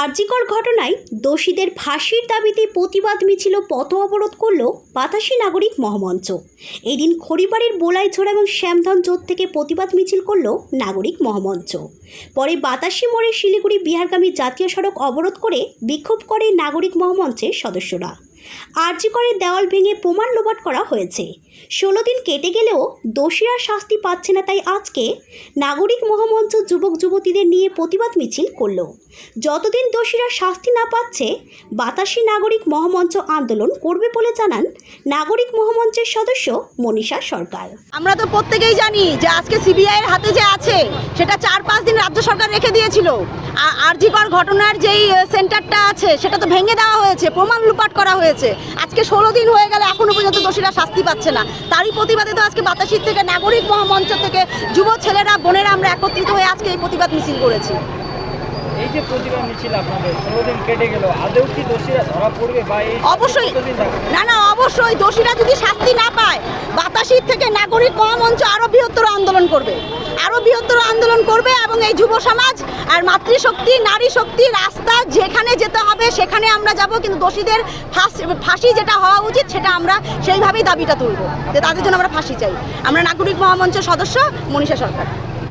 আরজিকর ঘটনায় দোষীদের ফাঁসির দাবিতে প্রতিবাদ মিছিল পথ অবরোধ করল বাতাসী নাগরিক মহামঞ্চ। এদিন খড়িবাড়ির বোলাইছড়া এবং শ্যামধন জোট থেকে প্রতিবাদ মিছিল করল নাগরিক মহামঞ্চ। পরে বাতাসি মোড়ে শিলিগুড়ি বিহারগামী জাতীয় সড়ক অবরোধ করে বিক্ষোভ করে নাগরিক মহামঞ্চের সদস্যরা। আরজিকরের দেওয়াল ভেঙে প্রমাণ লোপাট করা হয়েছে। ষোলো দিন কেটে গেলেও দোষীরা শাস্তি পাচ্ছে না তাই আজকে নাগরিক মহামঞ্চ যুবক যুবতীদের নিয়ে প্রতিবাদ মিছিল করল। যতদিন দোষীরা শাস্তি না পাচ্ছে, বাতাসী নাগরিক মহামঞ্চ আন্দোলন করবে বলে জানান নাগরিক মহামঞ্চের সদস্য মনীষা সরকার। আমরা তো প্রত্যেকেই জানি যে আজকে সিবিআই এর হাতে যে আছে, সেটা চার পাঁচ দিন রাজ্য সরকার রেখে দিয়েছিল। আর ঘটনার যেই সেন্টারটা আছে, সেটা তো ভেঙে দেওয়া হয়েছে, প্রমাণ লুপাট করা হয়েছে। আজকে ষোলো দিন হয়ে গেলে এখনও পর্যন্ত দোষীরা শাস্তি পাচ্ছে না। তারই প্রতিবাদে তো আজকে বাতাসির থেকে নাগরিক মহামঞ্চ থেকে যুব ছেলেরা বোনেরা আমরা একত্রিত হয়ে আজকে এই প্রতিবাদ মিছিল করেছি। এই যে প্রতিবাদ মিছিল আপনাদের ষোলো দিন কেটে গেল আদৌ কি দোষীরা ধরা পড়বে বা অবশ্যই না না অবশ্যই দোষীরা যদি শাস্তি না পায় থেকে নাগরিক মঞ্চ আরও বৃহত্তর আন্দোলন করবে। আরও বৃহত্তর আন্দোলন করবে এবং এই যুব সমাজ আর মাতৃশক্তি নারী শক্তি রাস্তা যেখানে যেতে হবে সেখানে আমরা যাব, কিন্তু দোষীদের ফাঁসি ফাঁসি যেটা হওয়া উচিত সেটা আমরা সেইভাবেই দাবিটা তুলব। যে তাদের জন্য আমরা ফাঁসি চাই। আমরা নাগরিক মহামঞ্চের সদস্য মনীষা সরকার।